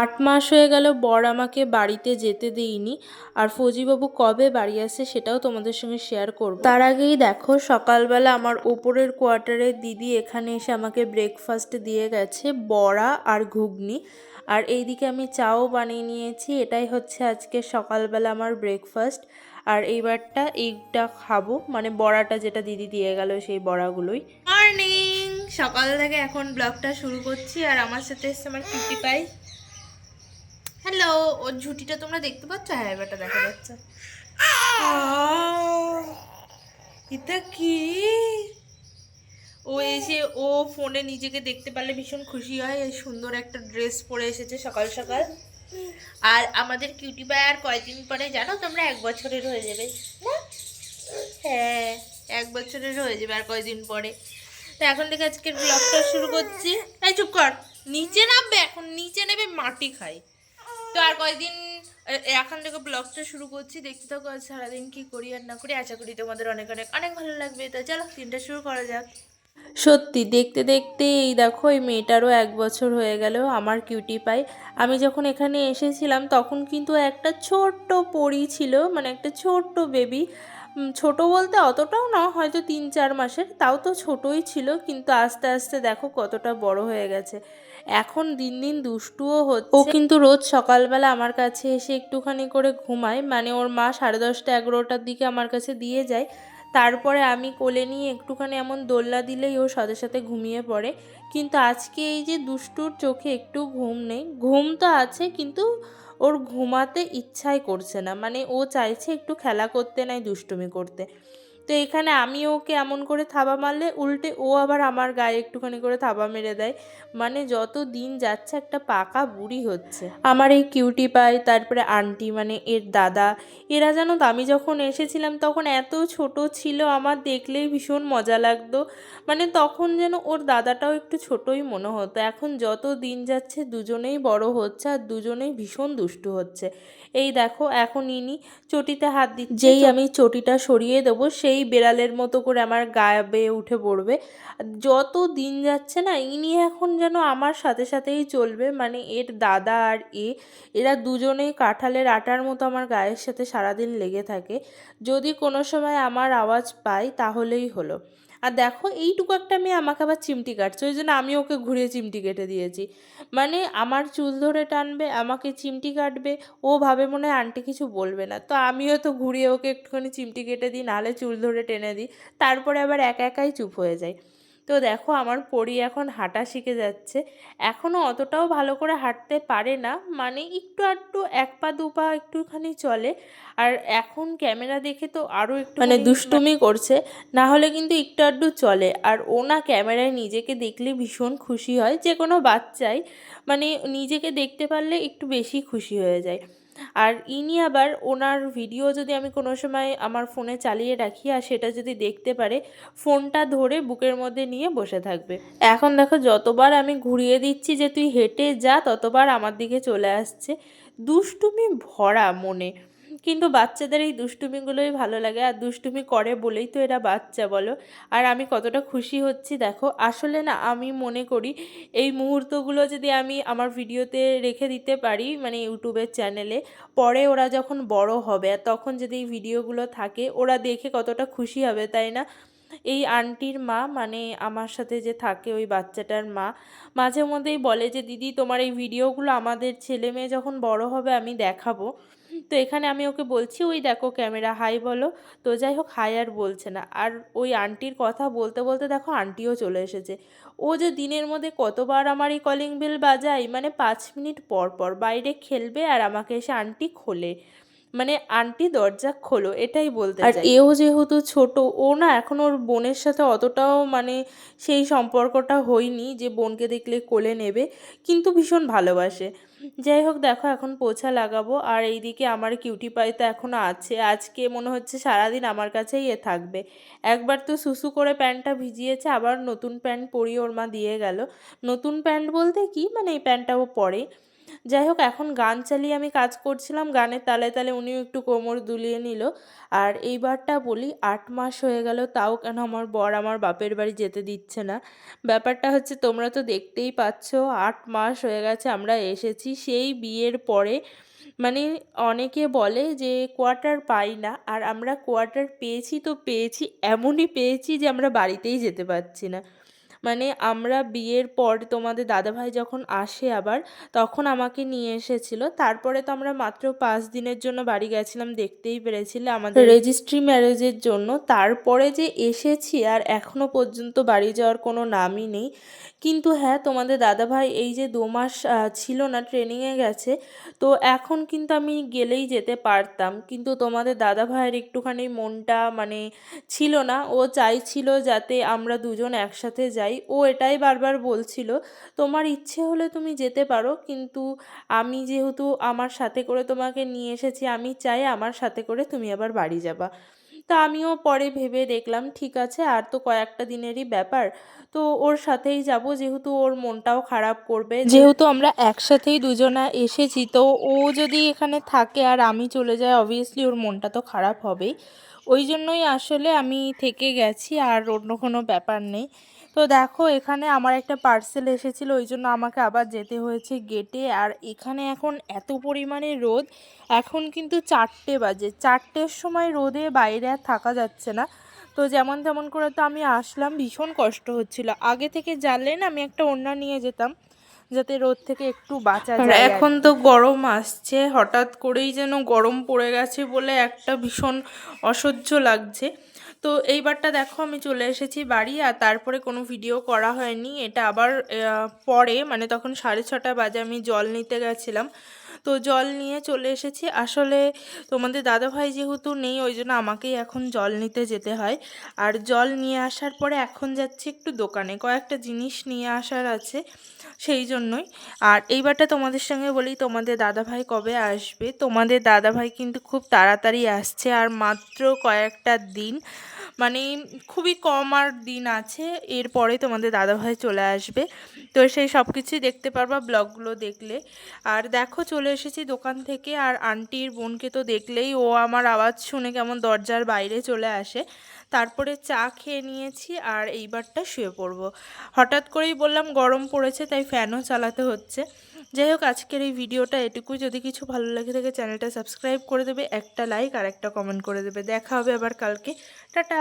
আট মাস হয়ে গেল বর আমাকে বাড়িতে যেতে দেয়নি। আর ফৌজিবাবু কবে বাড়ি আসে সেটাও তোমাদের সঙ্গে শেয়ার করব। তার আগেই দেখো, সকালবেলা আমার ওপরের কোয়ার্টারের দিদি এখানে এসে আমাকে ব্রেকফাস্ট দিয়ে গেছে, বড়া আর ঘুগনি। আর এইদিকে আমি চাও বানিয়ে নিয়েছি, এটাই হচ্ছে আজকে সকালবেলা আমার ব্রেকফাস্ট আর এইবারটা এইটা খাব মানে বড়াটা যেটা দিদি দিয়ে গেল সেই বড়াগুলোই। মর্নিং সকাল থেকে এখন ব্লগটা শুরু করছি, আর আমার সাথে এসছে আমার কিটি পাই হ্যালো ওর ঝুটিটা তোমরা দেখতে পাচ্ছ? হ্যাঁ এবারটা দেখা যাচ্ছে। এটা কি? ও এসে ও ফোনে নিজেকে দেখতে পারলে ভীষণ খুশি হয়। এই সুন্দর একটা ড্রেস পরে এসেছে সকাল সকাল। আর আমাদের কিউটি পাই আর কয়েকদিন পরে জানো তোমরা এক বছরের হয়ে যাবে। হ্যাঁ এক বছরের হয়ে যাবে আর কয়েকদিন পরে। তো এখন থেকে আজকের ব্লগটা শুরু করছি। এই চুপ কর। নিচে নামবে এখন নিচে নেবে মাটি খাই তো আর কয়েকদিন এখন থেকে ব্লগটা শুরু করছি। দেখতে থাকো আজ সারাদিন কি করি আর না করি। আশা করি তোমাদের অনেক অনেক অনেক ভালো লাগবে। তো চলো, দিনটা শুরু করা যাক। সত্যি, দেখতে দেখতে এই দেখো, এই মেয়েটারও এক বছর হয়ে গেল, আমার কিউটি পাই আমি যখন এখানে এসেছিলাম, তখন কিন্তু একটা ছোট্ট পরি ছিল মানে একটা ছোট্ট বেবি ছোট বলতে অতটাও না, হয়তো তিন চার মাসের, তাও তো ছোটই ছিল, কিন্তু আস্তে আস্তে দেখো কতটা বড় হয়ে গেছে। এখন দিন দিন দুষ্টুও হচ্ছে। ও কিন্তু রোজ সকালবেলা আমার কাছে এসে একটুখানি করে ঘুমায়। মানে ওর মা সাড়ে দশটা এগারোটার দিকে আমার কাছে দিয়ে যায়। তারপরে আমি কোলে নিয়ে একটুখানি এমন দোল্লা দিলেই ও সাথে সাথে ঘুমিয়ে পড়ে। কিন্তু আজকে এই যে দুষ্টুর চোখে একটু ঘুম নেই। ঘুম তো আছে কিন্তু ওর ঘুমাতে ইচ্ছাই করছে না। মানে ও চাইছে একটু খেলা করতে নাই দুষ্টুমি করতে। তো এখানে আমি ওকে এমন করে থাবা মারলে উল্টে ও আবার আমার গায়ে একটুখানি করে থাবা মেরে দেয়। মানে যত দিন যাচ্ছে একটা পাকা বুড়ি হচ্ছে। আমার এই কিউটি পাই তারপরে আন্টি মানে এর দাদা, এরা জানো তো আমি যখন এসেছিলাম তখন এত ছোট ছিল, আমার দেখলেই ভীষণ মজা লাগতো। মানে তখন যেন ওর দাদাটাও একটু ছোটই মনে হতো। এখন যত দিন যাচ্ছে দুজনেই বড় হচ্ছে আর দুজনেই ভীষণ দুষ্টু হচ্ছে। এই দেখো, এখন ইনি চটিতে হাত দিচ্ছে। যেই আমি চটিটা সরিয়ে দেবো, সেই বেড়ালের মতো করে আমার গায়ে বেয়ে উঠে পড়বে। যত দিন যাচ্ছে না, ইনি এখন যেন আমার সাথে সাথেই চলবে। মানে এর দাদা আর এ, এরা দুজনেই কাঁঠালের আটার মতো আমার গায়ের সাথে সারাদিন লেগে থাকে। যদি কোনো সময় আমার আওয়াজ পাই, তাহলেই হলো। আর দেখো এইটুকু একটা মেয়ে আমাকে আবার চিমটি কাটছে, ওই জন্য আমি ওকে ঘুরিয়ে চিমটি কেটে দিয়েছি। মানে আমার চুল ধরে টানবে, আমাকে চিমটি কাটবে, ও ভাবে মনে হয় আন্টি কিছু বলবে না। তো আমিও তো ঘুরিয়ে ওকে একটুখানি চিমটি কেটে দিই, নাহলে চুল ধরে টেনে দিই, তারপরে আবার একা একাই চুপ হয়ে যায় তো দেখো আমার পরি এখন হাঁটা শিখে যাচ্ছে। এখনও অতটাও ভালো করে হাঁটতে পারে না মানে একটু আধটু এক পা, দু পা একটুখানি চলে। আর এখন ক্যামেরা দেখে তো আরও একটু মানে দুষ্টুমি করছে, না হলে কিন্তু একটু আধটু চলে। আর ও না ক্যামেরায় নিজেকে দেখলে ভীষণ খুশি হয়, যে কোনো বাচ্চাই মানে নিজেকে দেখতে পারলে একটু বেশি খুশি হয়ে যায়। আর ইনি আবার ওনার ভিডিও যদি আমি কোনো সময় আমার ফোনে চালিয়ে রাখি আর সেটা যদি দেখতে পারে ফোনটা ধরে বুকের মধ্যে নিয়ে বসে থাকবে। এখন দেখো যতবার আমি ঘুরিয়ে দিচ্ছি যে তুই হেঁটে যা, ততবার আমার দিকে চলে আসছে। দুষ্টুমি ভরা মনে। কিন্তু বাচ্চাদের এই দুষ্টুমিগুলোই ভালো লাগে। আর দুষ্টুমি করে বলেই তো এরা বাচ্চা, বলো। আর আমি কতটা খুশি হচ্ছি, দেখো। আসলে না, আমি মনে করি এই মুহূর্তগুলো যদি আমি আমার ভিডিওতে রেখে দিতে পারি মানে ইউটিউবের চ্যানেলে, পরে ওরা যখন বড় হবে, আর তখন যদি এই ভিডিওগুলো থাকে, ওরা দেখে কতটা খুশি হবে, তাই না? এই আন্টির মা মানে আমার সাথে যে থাকে ওই বাচ্চাটার মা, মাঝে মধ্যেই বলে যে, দিদি, তোমার এই ভিডিওগুলো আমাদের ছেলে মেয়ে যখন বড় হবে, আমি দেখাবো। তো এখানে আমি ওকে বলছি, ওই দেখো ক্যামেরা, হাই বলো। তো যাই হোক, হাই আর বলছে না। আর ওই আন্টির কথা বলতে বলতে দেখো আন্টিও চলে এসেছে। ও যে দিনের মধ্যে কতবার আমার এই কলিং বেল বাজায় মানে পাঁচ মিনিট পর পর বাইরে খেলবে আর আমাকে এসে আন্টি খোলে। মানে আন্টি দরজা খোলো এটাই বলতে আর এও যেহেতু ছোট ও না এখন ওর বোনের সাথে অতটাও মানে সেই সম্পর্কটা হয়নি যে বোনকে দেখলে কোলে নেবে কিন্তু ভীষণ ভালোবাসে। যাই হোক দেখো এখন পোছা লাগাবো আর এইদিকে আমার কিউটি পাই তো এখনও আছে। আজকে মনে হচ্ছে সারাদিন আমার কাছেই এ থাকবে। একবার তো সুসু করে প্যান্টটা ভিজিয়েছে আবার নতুন প্যান্ট পরিয়ে ওর মা দিয়ে গেল। নতুন প্যান্ট বলতে কি? মানে এই প্যান্টটা ও পরে। যাই হোক, এখন গান চালিয়ে আমি কাজ করছিলাম, গানের তালে তালে উনিও একটু কোমর দুলিয়ে নিল। আর এইবারটা বলি, আট মাস হয়ে গেল, তাও কেন আমার বর আমার বাপের বাড়ি যেতে দিচ্ছে না। ব্যাপারটা হচ্ছে, তোমরা তো দেখতেই পাচ্ছ, আট মাস হয়ে গেছে, আমরা এসেছি। সেই বিয়ের পরে মানে অনেকে বলে যে, কোয়ার্টার পাই না। আর আমরা কোয়ার্টার পেয়েছি তো পেয়েছি, এমনই পেয়েছি যে, আমরা বাড়িতেই যেতে পারছি না। মানে আমরা বিয়ের পর তোমাদের দাদাভাই যখন আসে আবার, তখন আমাকে নিয়ে এসেছিল। তারপরে তো আমরা মাত্র পাঁচ দিনের জন্য বাড়ি গেছিলাম, দেখতেই পেরেছিলে আমাদের রেজিস্ট্রি ম্যারেজের জন্য। তারপরে যে এসেছি আর এখনও পর্যন্ত বাড়ি যাওয়ার কোনো নামই নেই। কিন্তু হ্যাঁ তোমাদের দাদাভাই এই যে দু মাস ছিল না ট্রেনিংয়ে গেছে, তো এখন কিন্তু আমি গেলেই যেতে পারতাম। কিন্তু তোমাদের দাদাভাইয়ের একটুখানি মনটা মানে ছিল না। ও চাইছিল যাতে আমরা দুজন একসাথে যাই। ও এটাই বারবার বলছিল, তোমার ইচ্ছে হলে তুমি যেতে পারো, কিন্তু আমি যেহেতু আমার সাথে করে তোমাকে নিয়ে এসেছি, আমি চাই আমার সাথে করে তুমি আবার বাড়ি যাবা। তা আমিও পরে ভেবে দেখলাম, ঠিক আছে, আর তো কয়েকটা দিনেরই ব্যাপার, তো ওর সাথেই যাব, যেহেতু ওর মনটাও খারাপ করবে। যেহেতু আমরা একসাথেই দুজনা এসেছি, তো ও যদি এখানে থাকে আর আমি চলে যাই অবভিয়াসলি ওর মনটা তো খারাপ হবেই। ওই জন্যই আসলে আমি থেকে গেছি, আর অন্য কোনো ব্যাপার নেই। তো দেখো এখানে আমার একটা পার্সেল এসেছিল ওই জন্য আমাকে আবার যেতে হয়েছে গেটে আর এখানে এখন এত পরিমাণে রোদ এখন কিন্তু চারটে বাজে। চারটের সময় রোদে বাইরে আর থাকা যাচ্ছে না। তো যেমন তেমন করে তো আমি আসলাম ভীষণ কষ্ট হচ্ছিল। আগে থেকে জানলে না আমি একটা ওড়না নিয়ে যেতাম যাতে রোদ থেকে একটু বাঁচা যায় এখন তো গরম আসছে হঠাৎ করেই যেন গরম পড়ে গেছে বলে একটা ভীষণ অসহ্য লাগছে। তো এইবারটা দেখো আমি চলে এসেছি বাড়ি আর তারপরে কোনো ভিডিও করা হয়নি। এটা আবার পরে মানে তখন সাড়ে ছটা বাজে আমি জল নিতে গেছিলাম। তো জল নিয়ে চলে এসেছি। আসলে তোমাদের দাদাভাই যেহেতু নেই, ওই জন্য আমাকেই এখন জল নিতে যেতে হয়। আর জল নিয়ে আসার পরে এখন যাচ্ছি একটু দোকানে। কয়েকটা জিনিস নিয়ে আসার আছে সেই জন্যই। আর এইবারটা তোমাদের সঙ্গে বলি, তোমাদের দাদাভাই কবে আসবে? তোমাদের দাদাভাই কিন্তু খুব তাড়াতাড়ি আসছে আর মাত্র কয়েকটা দিন। মানে খুবই কম আর দিন আছে। এরপরে তোমাদের দাদাভাই চলে আসবে। তো সেই সব কিছুই দেখতে পারবা, ব্লগগুলো দেখলে। আর দেখো, চলে এসেছি দোকান থেকে। আর আন্টির বোনকে তো দেখলেই ও আমার আওয়াজ শুনে কেমন দরজার বাইরে চলে আসে। তারপরে চা খেয়ে নিয়েছি আর এইবারটা শুয়ে পড়ব। হঠাৎ করেই বললাম গরম পড়েছে, তাই ফ্যানও চালাতে হচ্ছে। যাই হোক, আজকের এই ভিডিওটা এটুকুই। যদি কিছু ভালো লাগে থাকে, চ্যানেলটা সাবস্ক্রাইব করে দেবে, একটা লাইক আর একটা কমেন্ট করে দেবে। দেখা হবে আবার কালকে। টাটা!